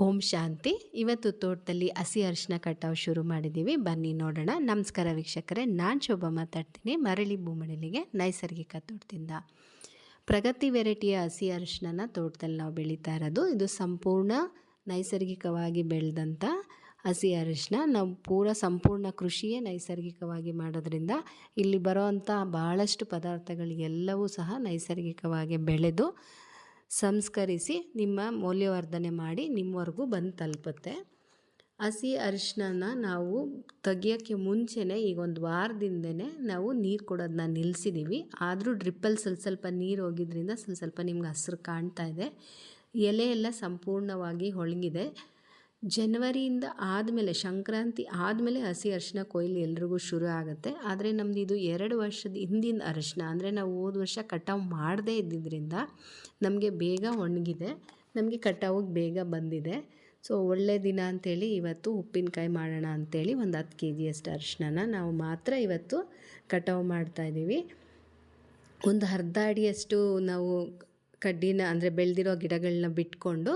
ಓಂ ಶಾಂತಿ. ಇವತ್ತು ತೋಟದಲ್ಲಿ ಹಸಿ ಅರಿಶಿನ ಕಟಾವು ಶುರು ಮಾಡಿದ್ದೀವಿ. ಬನ್ನಿ ನೋಡೋಣ. ನಮಸ್ಕಾರ ವೀಕ್ಷಕರೇ. ನಾನು ಶೋಭಾ ಮಾತಾಡ್ತೀನಿ. ಮರಳಿ ಭೂಮಳಿಗೆ ನೈಸರ್ಗಿಕ ತೋಟದಿಂದ. ಪ್ರಗತಿ ವೆರೈಟಿಯ ಹಸಿ ಅರಿಶಿನ ತೋಟದಲ್ಲಿ ನಾವು ಬೆಳೀತಾ ಇರೋದು. ಇದು ಸಂಪೂರ್ಣ ನೈಸರ್ಗಿಕವಾಗಿ ಬೆಳೆದಂಥ ಹಸಿ ಅರಿಶಿನ. ನಾವು ಪೂರ ಸಂಪೂರ್ಣ ಕೃಷಿಯೇ ನೈಸರ್ಗಿಕವಾಗಿ ಮಾಡೋದ್ರಿಂದ ಇಲ್ಲಿ ಬರೋವಂಥ ಭಾಳಷ್ಟು ಪದಾರ್ಥಗಳು ಎಲ್ಲವೂ ಸಹ ನೈಸರ್ಗಿಕವಾಗಿ ಬೆಳೆದು ಸಂಸ್ಕರಿಸಿ ನಿಮ್ಮ ಮೌಲ್ಯವರ್ಧನೆ ಮಾಡಿ ನಿಮ್ಮವರೆಗೂ ಬಂದು ತಲುಪುತ್ತೆ. ಹಸಿ ಅರಿಶಿನ ನಾವು ತೆಗಿಯೋಕ್ಕೆ ಮುಂಚೆನೇ ಈಗ ಒಂದು ವಾರದಿಂದನೇ ನಾವು ನೀರು ಕೊಡೋದನ್ನ ನಿಲ್ಲಿಸಿದ್ದೀವಿ ಆದರೂ ಡ್ರಿಪ್ಪಲ್ಲಿ ಸ್ವಲ್ಪ ಸ್ವಲ್ಪ ನೀರು ಹೋಗಿದ್ರಿಂದ ಸ್ವಲ್ಪ ಸ್ವಲ್ಪ ನಿಮ್ಗೆ ಹಸಿರು ಕಾಣ್ತಾ ಇದೆ. ಎಲೆ ಎಲ್ಲ ಸಂಪೂರ್ಣವಾಗಿ ಒಣಗಿದೆ ಜನವರಿಯಿಂದ ಆದಮೇಲೆ, ಸಂಕ್ರಾಂತಿ ಆದಮೇಲೆ ಹಸಿ ಅರಿಶಿನ ಕೊಯ್ಲು ಎಲ್ರಿಗೂ ಶುರು ಆಗುತ್ತೆ. ಆದರೆ ನಮ್ದು ಇದು ಎರಡು ವರ್ಷದ ಹಿಂದಿನ ಅರಿಶಿನ, ಅಂದರೆ ನಾವು ಹೋದ ವರ್ಷ ಕಟಾವು ಮಾಡದೇ ಇದ್ದಿದ್ದರಿಂದ ನಮಗೆ ಬೇಗ ಒಣಗಿದೆ. ನಮಗೆ ಕಟಾವಿಗೆ ಬೇಗ ಬಂದಿದೆ. ಸೊ, ಒಳ್ಳೆ ದಿನ ಅಂಥೇಳಿ ಇವತ್ತು ಉಪ್ಪಿನಕಾಯಿ ಮಾಡೋಣ ಅಂಥೇಳಿ ಒಂದು ಹತ್ತು ಕೆ ಜಿಯಷ್ಟು ಅರಿಶಿನ ನಾವು ಮಾತ್ರ ಇವತ್ತು ಕಟಾವು ಮಾಡ್ತಾಯಿದ್ದೀವಿ ಒಂದು ಅರ್ಧ ಅಡಿಯಷ್ಟು ನಾವು ಕಡ್ಡಿನ, ಅಂದರೆ ಬೆಳೆದಿರೋ ಗಿಡಗಳನ್ನ ಬಿಟ್ಕೊಂಡು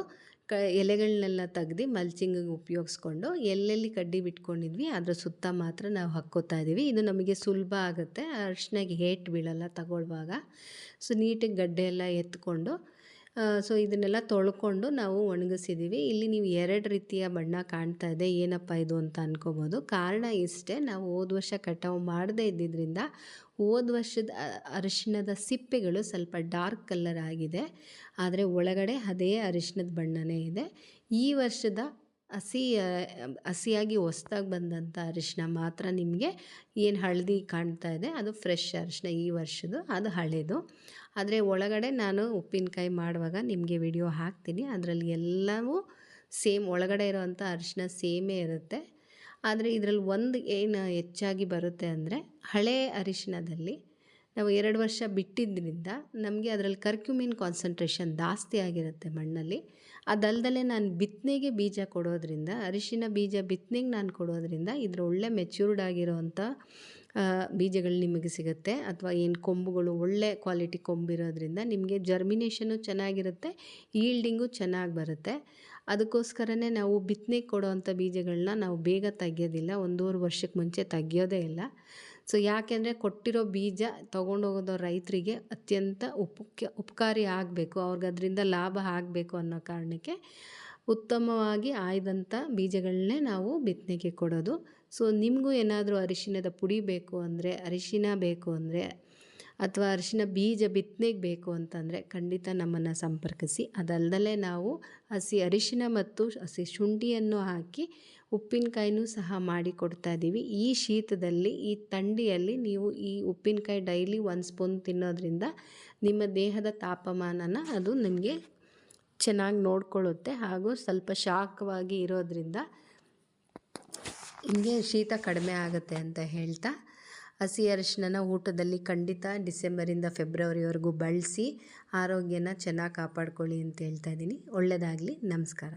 ಕ ಎಲೆಗಳನ್ನೆಲ್ಲ ತೆಗ್ದು ಮಲ್ಚಿಂಗಿಗೆ ಉಪಯೋಗಿಸ್ಕೊಂಡು ಎಲ್ಲೆಲ್ಲಿ ಕಡ್ಡಿ ಬಿಟ್ಕೊಂಡಿದ್ವಿ, ಅದರ ಸುತ್ತ ಮಾತ್ರ ನಾವು ಹಾಕ್ಕೋತಾ ಇದ್ದೀವಿ. ಇದು ನಮಗೆ ಸುಲಭ ಆಗುತ್ತೆ. ಅರ್ಶಿನಾಗೆ ಹೇಟ್ ಬೀಳಲ್ಲ ತಗೊಳ್ಳುವಾಗ ಸೊ, ನೀಟಾಗಿ ಗಡ್ಡೆ ಎಲ್ಲ ಎತ್ಕೊಂಡು ಸೊ ಇದನ್ನೆಲ್ಲ ತೊಳ್ಕೊಂಡು ನಾವು ಒಣಗಿಸಿದ್ದೀವಿ. ಇಲ್ಲಿ ನೀವು ಎರಡು ರೀತಿಯ ಬಣ್ಣ ಕಾಣ್ತಾ ಇದೆ. ಏನಪ್ಪ ಇದು ಅಂತ ಅನ್ಕೋಬೋದು. ಕಾರಣ ಇಷ್ಟೇ, ನಾವು ಹೋದ ವರ್ಷ ಕಟಾವು ಮಾಡದೇ ಇದ್ದಿದ್ದರಿಂದ ಹೋದ ವರ್ಷದ ಅರಿಶಿಣದ ಸಿಪ್ಪೆಗಳು ಸ್ವಲ್ಪ ಡಾರ್ಕ್ ಕಲರ್ ಆಗಿದೆ. ಆದರೆ ಒಳಗಡೆ ಅದೇ ಅರಿಶಿಣದ ಬಣ್ಣನೇ ಇದೆ. ಈ ವರ್ಷದ ಹಸಿ ಹಸಿಯಾಗಿ ಹೊಸ್ದಾಗಿ ಬಂದಂಥ ಅರಿಶಿನ ಮಾತ್ರ ನಿಮಗೆ ಏನು ಹಳದಿ ಕಾಣ್ತಾ ಇದೆ, ಅದು ಫ್ರೆಶ್ ಅರಿಶಿನ ಈ ವರ್ಷದ್ದು, ಅದು ಹಳೇದು. ಆದರೆ ಒಳಗಡೆ ನಾನು ಉಪ್ಪಿನಕಾಯಿ ಮಾಡುವಾಗ ನಿಮಗೆ ವಿಡಿಯೋ ಹಾಕ್ತೀನಿ. ಅದರಲ್ಲಿ ಎಲ್ಲವೂ ಸೇಮ್ ಒಳಗಡೆ ಇರೋವಂಥ ಅರಿಶಿನ ಸೇಮೇ ಇರುತ್ತೆ. ಆದರೆ ಇದರಲ್ಲಿ ಒಂದು ಏನು ಹೆಚ್ಚಾಗಿ ಬರುತ್ತೆ ಅಂದರೆ ಹಳೆ ಅರಿಶಿನದಲ್ಲಿ ನಾವು ಎರಡು ವರ್ಷ ಬಿಟ್ಟಿದ್ದರಿಂದ ನಮಗೆ ಅದರಲ್ಲಿ ಕರ್ಕ್ಯುಮಿನ್ ಕಾನ್ಸಂಟ್ರೇಷನ್ ಜಾಸ್ತಿ ಆಗಿರುತ್ತೆ ಮಣ್ಣಲ್ಲಿ. ಅದಲ್ದಲೇ ನಾನು ಬಿತ್ತನೆಗೆ ಬೀಜ ಕೊಡೋದ್ರಿಂದ, ಅರಿಶಿನ ಬೀಜ ಬಿತ್ತನೆಗೆ ನಾನು ಕೊಡೋದ್ರಿಂದ ಇದ್ರ ಒಳ್ಳೆ ಮೆಚ್ಯೂರ್ಡ್ ಆಗಿರೋವಂಥ ಬೀಜಗಳು ನಿಮಗೆ ಸಿಗುತ್ತೆ. ಅಥವಾ ಏನು ಕೊಂಬುಗಳು ಒಳ್ಳೆ ಕ್ವಾಲಿಟಿ ಕೊಂಬಿರೋದ್ರಿಂದ ನಿಮಗೆ ಜರ್ಮಿನೇಷನು ಚೆನ್ನಾಗಿರುತ್ತೆ ಈಲ್ಡಿಂಗು ಚೆನ್ನಾಗಿ ಬರುತ್ತೆ. ಅದಕ್ಕೋಸ್ಕರನೇ ನಾವು ಬಿತ್ತನೆಗೆ ಕೊಡೋವಂಥ ಬೀಜಗಳನ್ನ ನಾವು ಬೇಗ ತೆಗಿಯೋದಿಲ್ಲ, ಒಂದೂವರೆ ವರ್ಷಕ್ಕೆ ಮುಂಚೆ ತೆಗಿಯೋದೇ ಇಲ್ಲ. ಸೊ ಯಾಕೆಂದರೆ ಕೊಟ್ಟಿರೋ ಬೀಜ ತೊಗೊಂಡೋಗೋದು ರೈತರಿಗೆ ಅತ್ಯಂತ ಉಪಕ ಉಪಕಾರಿ ಆಗಬೇಕು, ಅವ್ರಿಗೆ ಅದರಿಂದ ಲಾಭ ಆಗಬೇಕು ಅನ್ನೋ ಕಾರಣಕ್ಕೆ ಉತ್ತಮವಾಗಿ ಆಯ್ದಂಥ ಬೀಜಗಳನ್ನೇ ನಾವು ಬಿತ್ತನೆಗೆ ಕೊಡೋದು. ಸೊ ನಿಮಗೂ ಏನಾದರೂ ಅರಿಶಿನದ ಪುಡಿ ಬೇಕು ಅಂದರೆ ಅರಿಶಿನ ಬೇಕು ಅಂದರೆ, ಅಥವಾ ಅರಿಶಿನ ಬೀಜ ಬಿತ್ತನೆಗೆ ಬೇಕು ಅಂತಂದರೆ ಖಂಡಿತ ನಮ್ಮನ್ನು ಸಂಪರ್ಕಿಸಿ. ಅದಲ್ಲದಲ್ಲೇ ನಾವು ಹಸಿ ಅರಿಶಿನ ಮತ್ತು ಹಸಿ ಶುಂಠಿಯನ್ನು ಹಾಕಿ ಉಪ್ಪಿನಕಾಯಿನೂ ಸಹ ಮಾಡಿ ಕೊಡ್ತಾ ಇದ್ದೀವಿ. ಈ ಶೀತದಲ್ಲಿ, ಈ ಥಂಡಿಯಲ್ಲಿ ನೀವು ಈ ಉಪ್ಪಿನಕಾಯಿ ಡೈಲಿ ಒಂದು ಸ್ಪೂನ್ ತಿನ್ನೋದ್ರಿಂದ ನಿಮ್ಮ ದೇಹದ ತಾಪಮಾನನ ಅದು ನಿಮಗೆ ಚೆನ್ನಾಗಿ ನೋಡ್ಕೊಳ್ಳುತ್ತೆ. ಹಾಗೂ ಸ್ವಲ್ಪ ಶಾಖವಾಗಿ ಇರೋದ್ರಿಂದ ಹಿಂಗೆ ಶೀತ ಕಡಿಮೆ ಆಗುತ್ತೆ ಅಂತ ಹೇಳ್ತಾ, ಹಸಿ ಅರಿಶಿನ ಊಟದಲ್ಲಿ ಖಂಡಿತ ಡಿಸೆಂಬರಿಂದ ಫೆಬ್ರವರಿವರೆಗೂ ಬಳಸಿ ಆರೋಗ್ಯನ ಚೆನ್ನಾಗಿ ಕಾಪಾಡ್ಕೊಳ್ಳಿ ಅಂತ ಹೇಳ್ತಾ ಇದ್ದೀನಿ. ಒಳ್ಳೆಯದಾಗಲಿ ನಮಸ್ಕಾರ.